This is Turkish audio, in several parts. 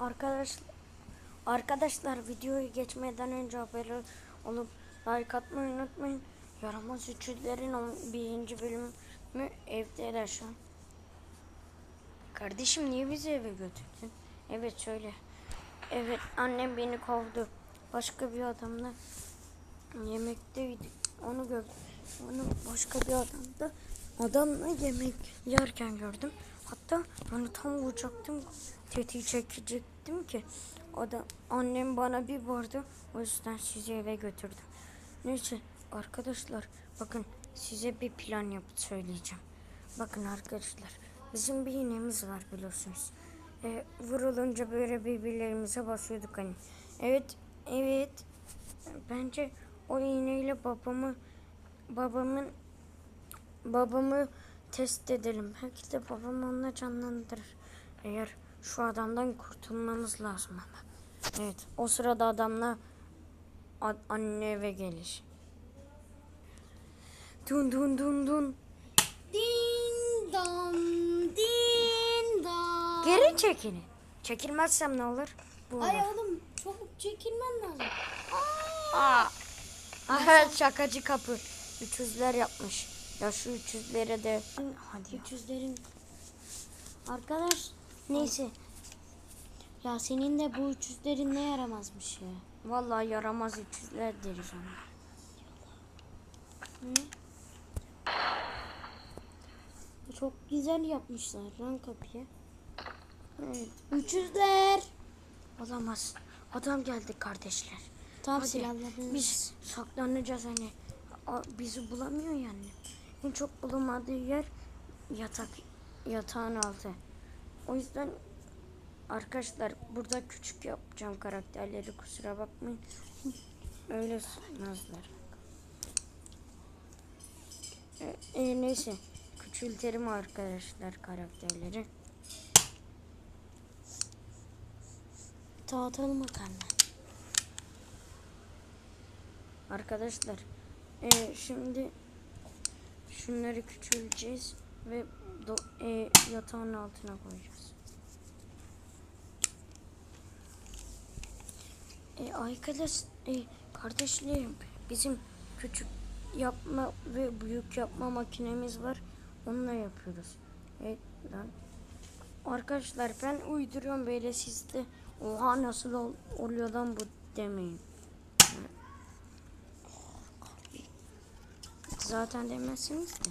Arkadaş Arkadaşlar videoyu geçmeden önce haberi olup like atmayı unutmayın. Yaramaz üçüzlerin 11. bölümü evdeler şu. Kardeşim niye bizi eve götürdün? Evet söyle. Evet annem beni kovdu. Başka bir adamla yemekteydik. Onu gördüm. Onu başka bir adamda adamla yemek yerken gördüm. Hatta onu tam vuracaktım. Tetiği çekecektim ki. Adam, annem bana bir vurdu. O yüzden sizi eve götürdüm. Neyse arkadaşlar bakın size bir plan yapıp söyleyeceğim. Bakın arkadaşlar bizim bir iğnemiz var biliyorsunuz. Ee, vurulunca böyle birbirlerimize basıyorduk hani. Evet evet bence o iğneyle babamı babamın babamı test edelim. Belki de babam onunla canlandırır. Eğer şu adamdan kurtulmamız lazım ama. Evet o sırada adamla anne eve gelir. Dun dun dun dun. Din dom, din dom. Geri çekilin. Çekilmezsem ne olur? Bu olur. Ay oğlum çabuk çekilmen lazım. Aa. Aha şakacı kapı. Üçüzler yapmış. Ya şu üçüzlere de hadi ya. Üçüzlerin. Arkadaş Neyse. ya senin de bu üçüzlerin ne yaramazmış ya. Vallahi yaramaz üçüzler deriz ona. Çok güzel yapmışlar lan kapıyı. Evet. Üçüzler. Olamaz. Adam geldi kardeşler. Tam Hadi. Biz saklanacağız hani. Bizi bulamıyor yani. En çok bulamadığı yer yatak yatağın altı. O yüzden arkadaşlar burada küçük yapacağım karakterleri kusura bakmayın. Öyle sığmazlar. E, e, neyse küçültelim arkadaşlar karakterleri. Dağıtalım makarna. Arkadaşlar e, şimdi şunları küçüleceğiz ve do- e, yatağın altına koyacağız. E, arkadaş e, kardeşlerim bizim küçük yapma ve büyük yapma makinemiz var. Onunla yapıyoruz. Evet lan. Arkadaşlar ben uyduruyorum böyle siz de oha nasıl ol- oluyor lan bu demeyin. Zaten demezsiniz de.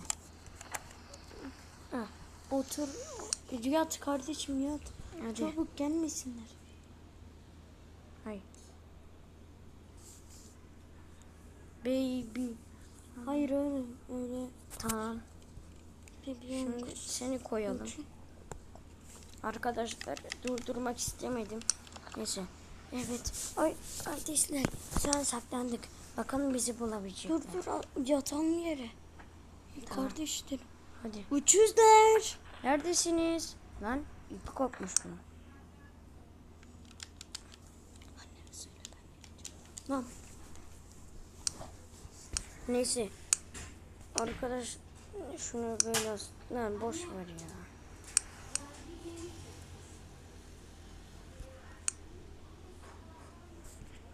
Otur. Yat kardeşim yat. hadi. Çabuk gelmesinler. Hayır. Baby. Hayır öyle öyle. Tamam. Şimdi seni koyalım. Arkadaşlar durdurmak istemedim. Neyse. Evet. Ay kardeşler sen saklandık. Bakalım bizi bulabilecek. Dur dur al- yatalım yere. Tamam. Kardeşlerim. Hadi. Üçüzler. Neredesiniz? Lan ipi kopmuş bunun. Lan Neyse. Arkadaş şunu böyle lan boş ver ya.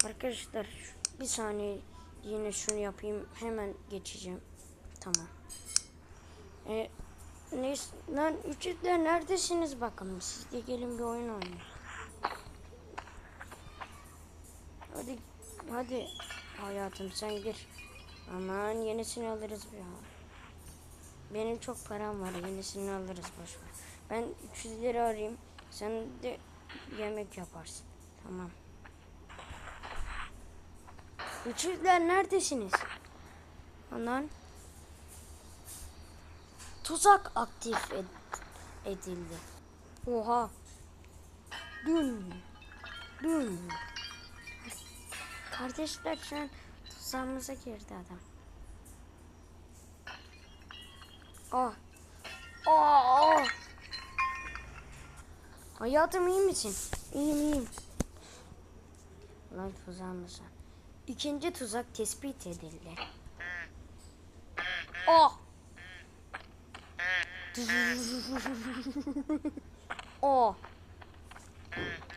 Arkadaşlar bir saniye yine şunu yapayım hemen geçeceğim. Tamam. E, neyse lan üçüzler neredesiniz bakalım siz de gelin bir oyun oynayın. Hadi hadi hayatım sen gir. Aman yenisini alırız ya. Benim çok param var yenisini alırız boş ver. Ben 300 lira arayayım. Sen de yemek yaparsın. Tamam. 300'ler neredesiniz? Anan. Tuzak aktif ed- edildi. Oha. Dün. Dün. Kardeşler şu an tuzağımıza girdi adam. Ah. Aa, aa. Hayatım iyi misin? İyiyim iyiyim. Lan tuzağımıza. İkinci tuzak tespit edildi. Oh. Oh.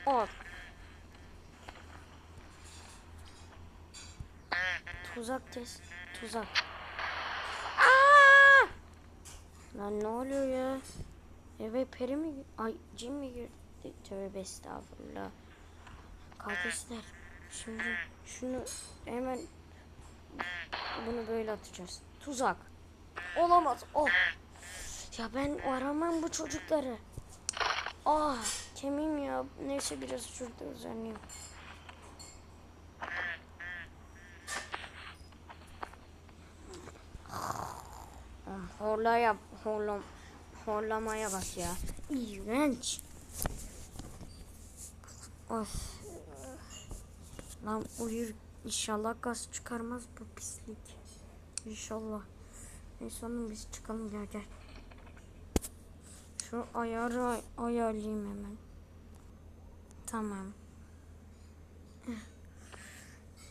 Al. Tuzak test. Tuzak. Aa! Lan ne oluyor ya? Eve peri mi? Ay cin mi girdi? Tövbe estağfurullah. Kardeşler şimdi şunu hemen bunu böyle atacağız. Tuzak. Olamaz. Oh. Ya ben aramam bu çocukları. Ah kemiğim ya. Neyse biraz şurada uzanayım. Horlaya, horlam, horlamaya bak ya. İğrenç. Of. Lan uyur. İnşallah gaz çıkarmaz bu pislik. İnşallah. Neyse oğlum biz çıkalım gel gel. Şu ayarı ay- ayarlayayım hemen. Tamam.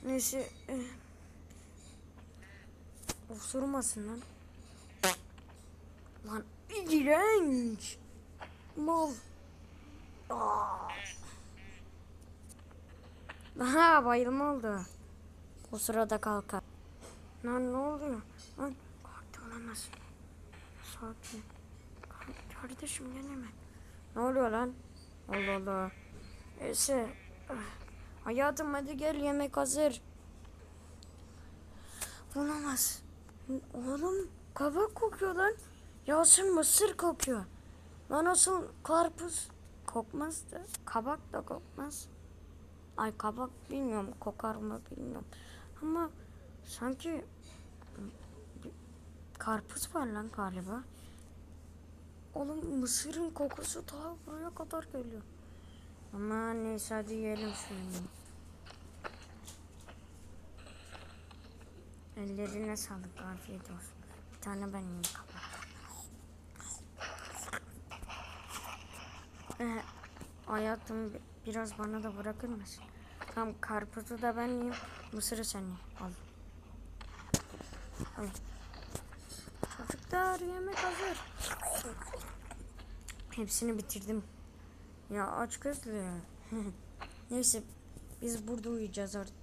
Neyse. eh. Osurmasın lan. Lan iğrenç. Mal. Aa. Ha bayılma oldu. O sırada kalkar. Lan ne oluyor? Lan kalktı olamaz. Sakin. Kar- Kardeşim gene mi? Ne oluyor lan? Allah Allah. Neyse. Ah. Hayatım hadi gel yemek hazır. Olamaz. Oğlum kabak kokuyor lan. Yasin mısır kokuyor. Lan asıl karpuz kokmaz da kabak da kokmaz. Ay kabak bilmiyorum kokar mı bilmiyorum. Ama sanki karpuz var lan galiba. Oğlum mısırın kokusu ta buraya kadar geliyor. Ama neyse hadi yiyelim şunu. Ellerine sağlık afiyet olsun. Bir tane ben yiyeyim. Ee, hayatım bi- biraz bana da bırakır mısın? Tamam karpuzu da ben yiyeyim. Mısırı sen ye. Al. Al. Çocuklar yemek hazır. Hepsini bitirdim. Ya aç gözlü. Neyse biz burada uyuyacağız artık.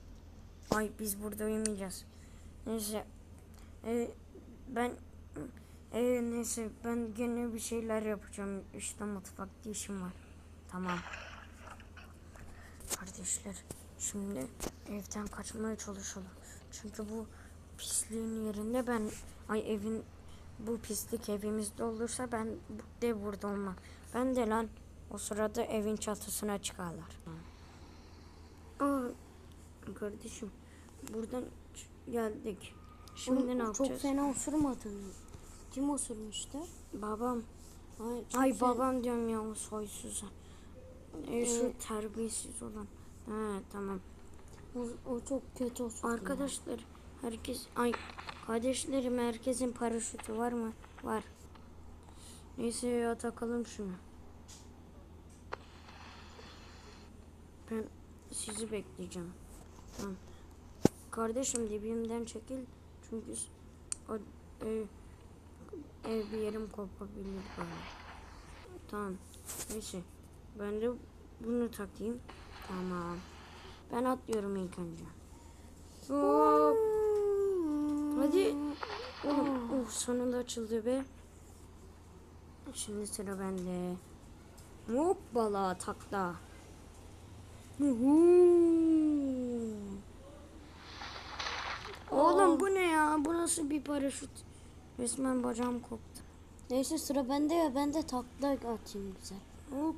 Ay biz burada uyumayacağız. Neyse. Ee, ben ee, neyse ben gene bir şeyler yapacağım. İşte mutfakta işim var. Tamam. Kardeşler şimdi evden kaçmaya çalışalım. Çünkü bu pisliğin yerinde ben ay evin bu pislik evimizde olursa ben de burada olmam. Ben de lan o sırada evin çatısına çıkarlar. Aa, kardeşim buradan geldik. Şimdi ne Oğlum, yapacağız? Çok fena osurmadın. Kim osurmuştu? Babam. Ay, Ay fena- babam diyorum ya o soysuz. E, şu Ee, terbiyesiz olan. Ha tamam. O, o çok kötü osurdu. Arkadaşlar herkes ay kardeşlerim herkesin paraşütü var mı? Var. Neyse ya takalım şunu. Ben sizi bekleyeceğim. Tamam. Kardeşim dibimden çekil çünkü o, e, ev bir yerim kopabilir böyle. Tamam. Neyse. Ben de bunu takayım. Tamam. Ben atlıyorum ilk önce. Hop. Hadi. Oğlum, oh, sonunda açıldı be. Şimdi sıra bende. Hoppala takla. Oğlum bu ne ya? Bu nasıl bir paraşüt? Resmen bacağım koptu. Neyse sıra bende ya ben de takla atayım güzel.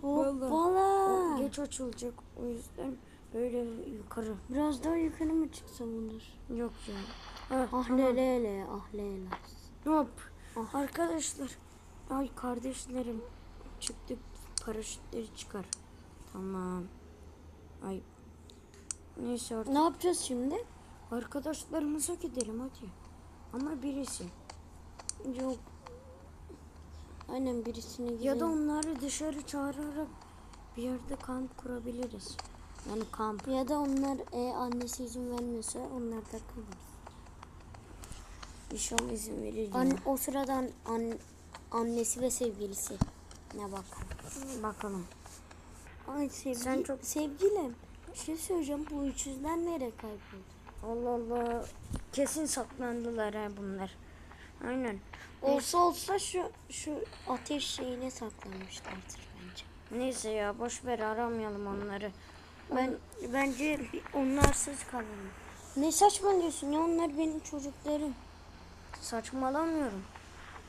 Hoppala. Geç açılacak o yüzden böyle yukarı. Biraz daha yukarı mı çıksam Onur? Yok ya. Ha, Ah tamam. lele ah lele. Hop. Ah. Arkadaşlar. Ay kardeşlerim. Çıktık. Paraşütleri çıkar. Tamam. Ay. Neyse artık. Ne yapacağız şimdi? Arkadaşlarımıza gidelim hadi. Ama birisi. Yok. Aynen birisine gidelim. Ya da onları dışarı çağırarak bir yerde kamp kurabiliriz. Yani kamp. ya da onlar e, annesi izin vermiyorsa onlar da kalır. İnşallah izin verir. An, o sıradan an, annesi ve sevgilisi. Ne bakalım. Bakalım. Ay sevgi, Sen çok- sevgilim. Bir şey söyleyeceğim. Bu 300'ler nereye kayboldu? Allah Allah. Kesin saklandılar ha bunlar. Aynen. Olsa olsa şu şu ateş şeyine saklanmışlardır bence. Neyse ya boş ver aramayalım onları. Ben bence onlarsız kalalım. Ne saçmalıyorsun ya onlar benim çocuklarım. Saçmalamıyorum.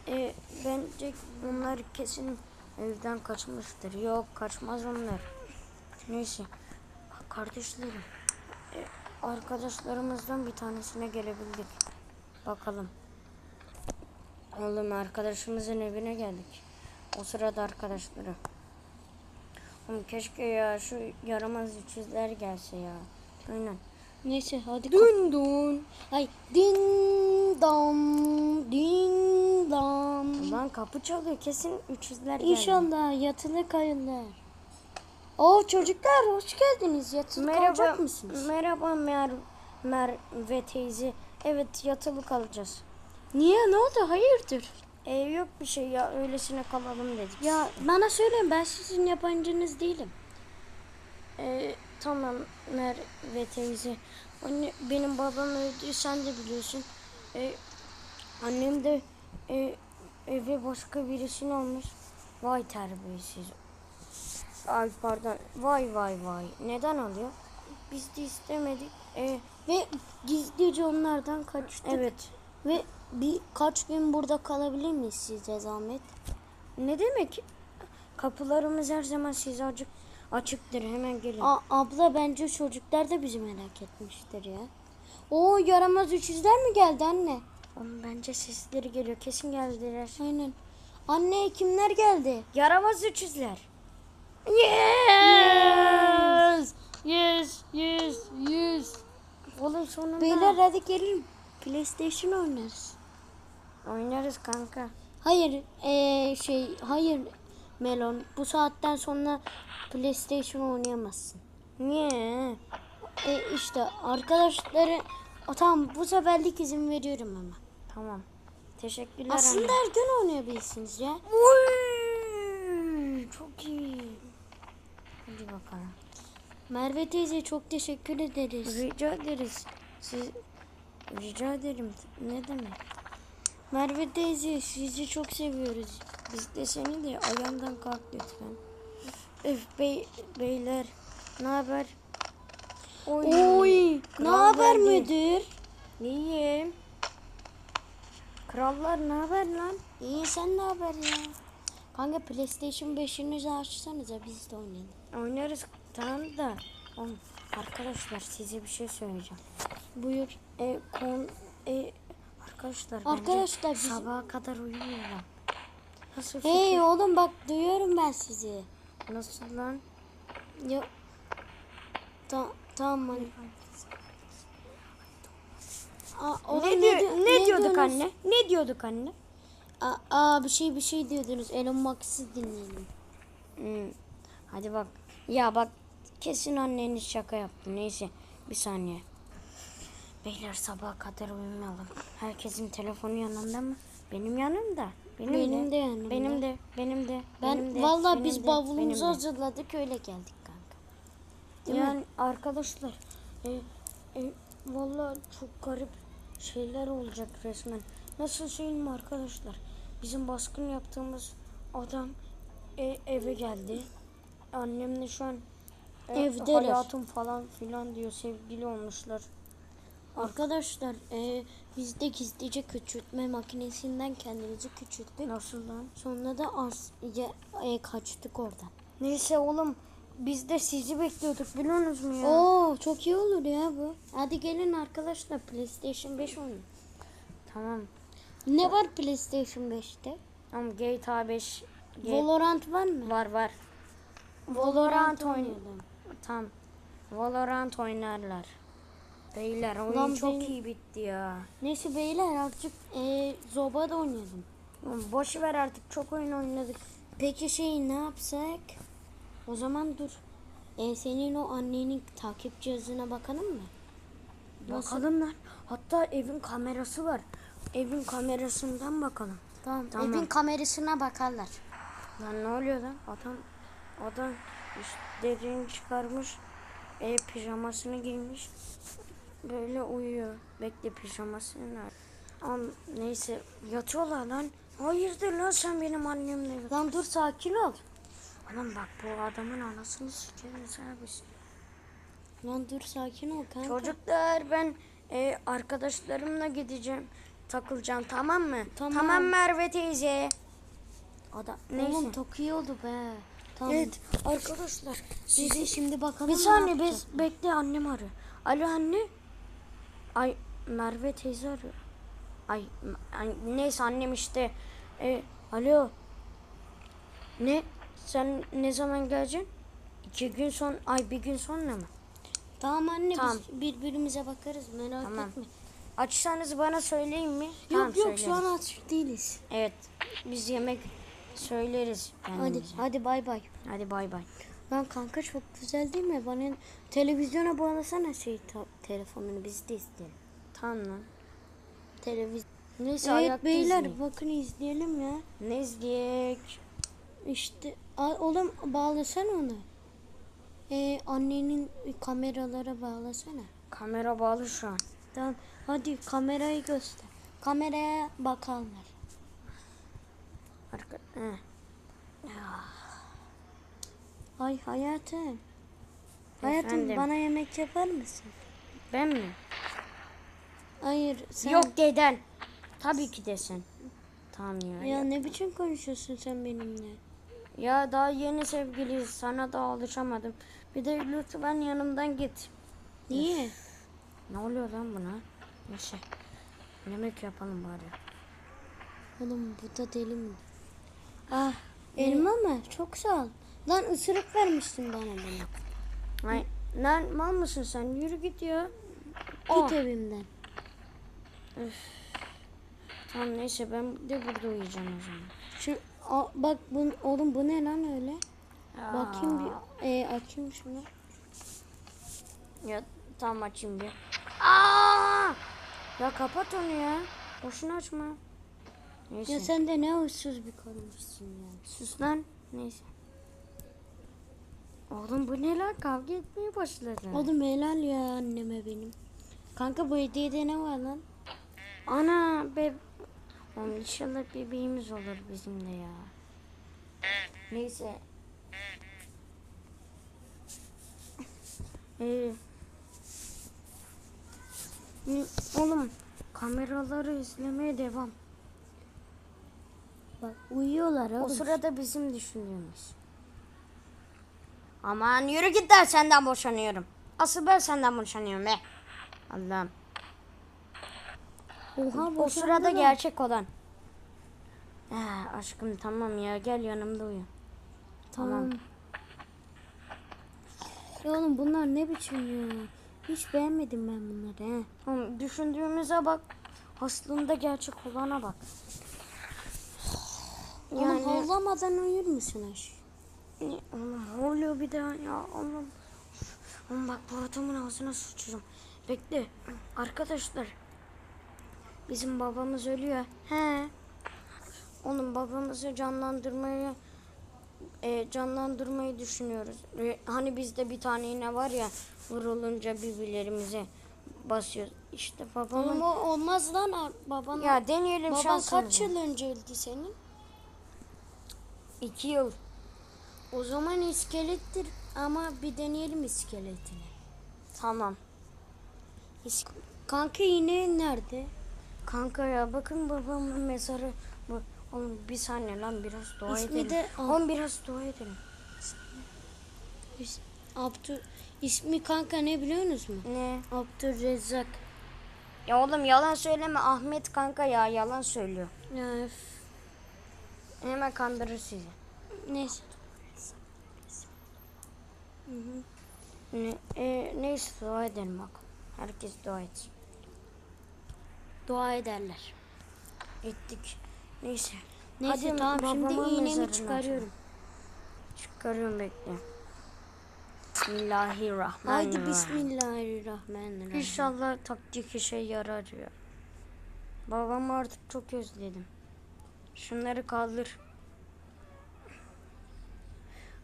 E, bence bunlar kesin evden kaçmıştır. Yok kaçmaz onlar. Neyse. Kardeşlerim. e, arkadaşlarımızdan bir tanesine gelebildik. Bakalım. Oğlum arkadaşımızın evine geldik. O sırada arkadaşları. Oğlum keşke ya şu yaramaz üçüzler gelse ya. Aynen. Neyse hadi Dün dün. Ay din dam din dam. Ulan kapı çalıyor kesin üçüzler geldi. İnşallah yatılı kayınlar. Oo çocuklar hoş geldiniz. Yatılı Merhaba, kalacak mısınız? merhaba Mer Merve teyze. Evet yatılı kalacağız. Niye ne oldu hayırdır? E, yok bir şey ya öylesine kalalım dedik. Ya bana söyleyin ben sizin yabancınız değilim. E, tamam Merve teyze. Anne, benim babam öldü sen de biliyorsun. E, annem de e, eve başka birisini almış. Vay terbiyesiz. Ay pardon. Vay vay vay. Neden alıyor? Biz de istemedik. E, Ve gizlice onlardan kaçtık. evet. Ve birkaç gün burada kalabilir miyiz size zahmet? Ne demek? Kapılarımız her zaman size açık, açıktır. Hemen gelin. A- abla bence çocuklar da bizi merak etmiştir ya. Oo yaramaz üçüzler mi geldi anne? Oğlum bence sesleri geliyor. Kesin geldiler. Aynen. Anne kimler geldi? Yaramaz üçüzler. Yes! Yes, yes, yes. Oğlum sonunda Beyler hadi gelin. PlayStation oynarız. oynarız kanka. Hayır, eee şey, hayır Melon. Bu saatten sonra PlayStation oynayamazsın. Niye? E işte arkadaşları o, tamam bu seferlik izin veriyorum ama. Tamam. Teşekkürler Aslında anne. her gün oynayabilirsiniz ya. Oy, çok iyi. Hadi bakalım. Merve teyze çok teşekkür ederiz. Rica ederiz. Siz rica ederim. Ne demek? Merve teyze sizi çok seviyoruz. Biz de seni de ayağından kalk lütfen. Öf bey, beyler. Ne haber? Oy, ne kral haber müdür? İyiyim. Krallar ne haber lan? İyi sen ne haber ya? Kanka PlayStation 5'inizi açsanıza biz de oynayalım. Oynarız tamam da. Oğlum, arkadaşlar size bir şey söyleyeceğim. Buyur. E, kon, e, arkadaşlar Arkadaşlar biz- sabaha kadar uyumayalım. Nasıl fikir? Hey oğlum bak duyuyorum ben sizi. Nasıl lan? Ya ta, tamam hadi. Aa, oğlum Ne, diyor, diyor- ne, diyorduk diyorsunuz? anne? Ne diyorduk anne? Aa, aa, bir şey bir şey diyordunuz. Elon Musk'ı dinleyelim. Hmm, Hadi bak. Ya bak kesin anneniz şaka yaptı. Neyse bir saniye. Beyler sabaha kadar uyumayalım. Herkesin telefonu yanında mı? Benim yanımda. Benim, Benim de yanımda. Benim de. Benim de. Ben benim de, vallahi benim biz de, bavulumuzu benim de. hazırladık öyle geldik kanka. Değil mi? Yani arkadaşlar e, e, vallahi çok garip şeyler olacak resmen. Nasıl söyleyeyim arkadaşlar? Bizim baskın yaptığımız adam e, eve geldi. Annemle şu an e, Evdeler. hayatım falan filan diyor sevgili olmuşlar. Arkadaşlar e, biz de gizlice küçültme makinesinden kendimizi küçülttük. Nasıl lan? Sonra da az, ya, e, kaçtık oradan. Neyse oğlum biz de sizi bekliyorduk biliyorsunuz mu ya? Oo çok iyi olur ya bu. Hadi gelin arkadaşlar PlayStation 5 oynayalım. Tamam. Ne var PlayStation 5'te? Tamam GTA 5 Ge- Valorant var mı? var var. Valorant oynayalım. Tamam. Valorant oynarlar. Beyler oyun Ulan çok benim- iyi bitti ya. Neyse beyler artık e, Zoba da oynayalım. Boş ver artık çok oyun oynadık. Peki şey ne yapsak? O zaman dur. E, senin o annenin takip cihazına bakalım mı? Nasıl? Bakalım lan. Hatta evin kamerası var. Evin kamerasından bakalım. Tamam. Tamam. Evin kamerasına bakarlar. Lan ne oluyor lan? Adam adam üstlerini çıkarmış. E, pijamasını giymiş. Böyle uyuyor. Bekle pijamasını nerede? Ama neyse yatıyorlar lan. Hayırdır lan sen benim annemle Lan dur sakin ol. Anam bak bu adamın anasını sikerim servis. Lan dur sakin ol kanka. Çocuklar ben e, arkadaşlarımla gideceğim. Takılacağım tamam mı? Tamam. Merve teyze. Adam, Neyse. Oğlum çok iyi oldu be. Tamam. Evet arkadaşlar. Biz de şimdi bakalım. Bir saniye biz bekle annem arıyor. Alo anne. Ay Merve teyze arıyor. Ay, ay, neyse annem işte. E, alo. Ne? Sen ne zaman geleceksin? İki gün son, ay bir gün sonra mı? Tamam anne Tamam. biz birbirimize bakarız merak Tamam. etme. Açsanız bana söyleyin mi? Yok yok şu an aç değiliz. Evet. Biz yemek söyleriz Hadi kendimize. hadi bay bay. Hadi bay bay. Lan kanka çok güzel değil mi? Bana televizyona bağlasana şey telefonunu biz de izleyelim. Tamam lan. Televiz Neyse Evet beyler izleyin. bakın izleyelim ya. Ne izleyek? İşte oğlum bağlasana onu. Ee, annenin kameralara bağlasana. Kamera bağlı şu an. Tamam hadi kamerayı göster. Kameraya bakanlar. Arka... He. Ay hayatım. Hayatım Efendim? bana yemek yapar mısın? Ben mi? Hayır sen. Yok deden. Tabii ki desin. Tamam ya. Ya ne biçim konuşuyorsun sen benimle? ya daha yeni sevgiliyiz. Sana da alışamadım. Bir de lütfen yanımdan git. Niye? Ne oluyor lan buna? Neyse. Yemek yapalım bari. Oğlum bu da deli mi? Ah elma mı? Çok sağ ol. Lan ısırık vermiştin bana bunu. Ay, lan mal mısın sen? Yürü git ya. Git Oh. evimden. Tamam neyse ben de burada uyuyacağım o zaman. Şu a, bak bu, oğlum bu ne lan öyle? Aa. Bakayım bir e, açayım şunu. Ya tamam açayım bir. Aa! Ya kapat onu ya. Boşuna açma. Neyse. Ya sen de ne huysuz bir karımışsın ya. Sus lan. Neyse. Oğlum bu ne lan? Kavga etmeye başladı. Oğlum helal ya anneme benim. Kanka bu hediyede ne var lan? Ana be. Oğlum inşallah bebeğimiz olur bizim de ya. Neyse. Ee, oğlum kameraları izlemeye devam. Bak uyuyorlar O oğlum. sırada bizim düşündüğümüz. Aman yürü git lan senden boşanıyorum. Asıl ben senden boşanıyorum be. Allah'ım. Oha O sırada lan. gerçek olan. Ha, aşkım tamam ya gel yanımda uyu. Tamam. Ya oğlum bunlar ne biçim ya? Hiç beğenmedim ben bunları he. Oğlum, düşündüğümüze bak. Aslında gerçek olana bak. Oğlum Yani havlamadan uyur musun aş? Ne, oğlum oluyor bir daha ya oğlum. Oğlum bak bu adamın ağzına sıçacağım. Bekle. Arkadaşlar. Bizim babamız ölüyor. He. Oğlum babamızı canlandırmayı e, canlandırmayı düşünüyoruz. E, hani bizde bir tane iğne var ya vurulunca birbirlerimize basıyoruz. İşte babamın o olmaz lan baban. ya deneyelim baban kaç yıl önce öldü senin? İki yıl. O zaman iskelettir ama bir deneyelim iskeletini. Tamam. İs- Kanka iğne nerede? Kanka ya bakın babamın mezarı. Bu, oğlum bir saniye lan biraz dua İsmi edelim. de- Oğlum biraz dua edelim. İs- Abdü ismi kanka ne biliyorsunuz mu? Ne? Abdülrezzak. Ya oğlum yalan söyleme Ahmet kanka ya yalan söylüyor. Üf. Hemen kandırır sizi. Neyse. Ne, e, neyse dua edelim bak. Herkes dua etsin. Dua ederler. Ettik. Neyse. Neyse Hadi tamam şimdi iğnemi çıkarıyorum. Çıkarıyorum bekle. Bismillahirrahmanirrahim. Haydi bismillahirrahmanirrahim. İnşallah taktik işe yarar ya. Babamı artık çok özledim. Şunları kaldır.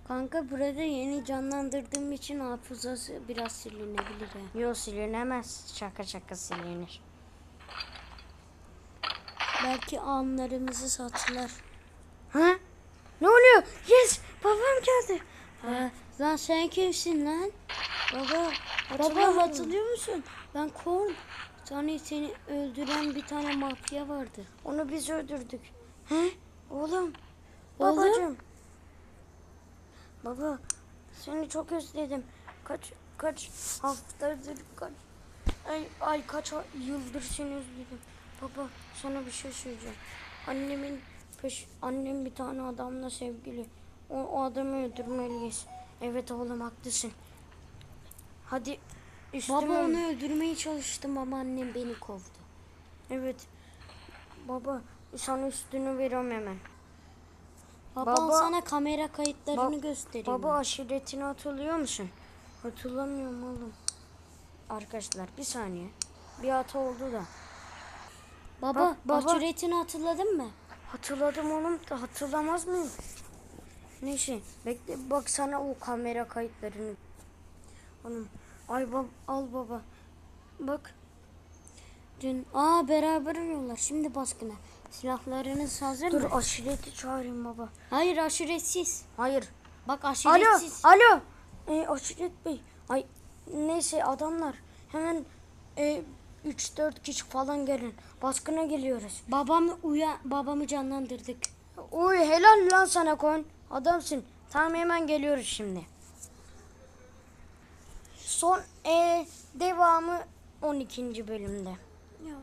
Kanka burada yeni canlandırdığım için hafızası biraz silinebilir ha. Yok silinemez. Şaka şaka silinir. Belki anlarımızı sattılar. Ha? Ne oluyor? Yes! Babam geldi. Ha, lan sen kimsin lan? Baba, Baba hatırlıyor musun? Ben Korn. Hani seni öldüren bir tane mafya vardı. Onu biz öldürdük. He? Oğlum. Oğlum? Babacığım. Baba, seni çok özledim. Kaç kaç haftadır kaç ay, ay kaç yıldır seni özledim. Baba, sana bir şey söyleyeceğim. Annemin peş annem bir tane adamla sevgili. O, o adamı öldürmeliyiz. Evet oğlum haklısın. Hadi üstüme. Baba onu öldürmeye çalıştım ama annem beni kovdu. Evet. Baba, sana üstünü veriyorum hemen. Baba, Baba- sana kamera kayıtlarını Ba- göstereyim. Baba aşiretini hatırlıyor musun? Hatırlamıyorum oğlum. Arkadaşlar bir saniye. Bir hata oldu da. baba, Bak, baba. aşiretini hatırladın mı? Hatırladım oğlum da hatırlamaz mıyım? Neyse bekle bak sana o kamera kayıtlarını. Oğlum ay bab al baba. Bak Dün aa beraber uyuyorlar. Şimdi baskına. Silahlarınız hazır dur mı? aşireti çağırayım baba. Hayır aşiretsiz. Hayır. Bak Alo aşiretsiz. alo. E, aşiret bey. Ay neyse adamlar hemen e, 3-4 kişi falan gelin. Baskına geliyoruz. Babamı uya babamı canlandırdık. Uy helal lan sana koyun. Adamsın. Tamam hemen geliyoruz şimdi. Son e, devamı 12. bölümde. Ya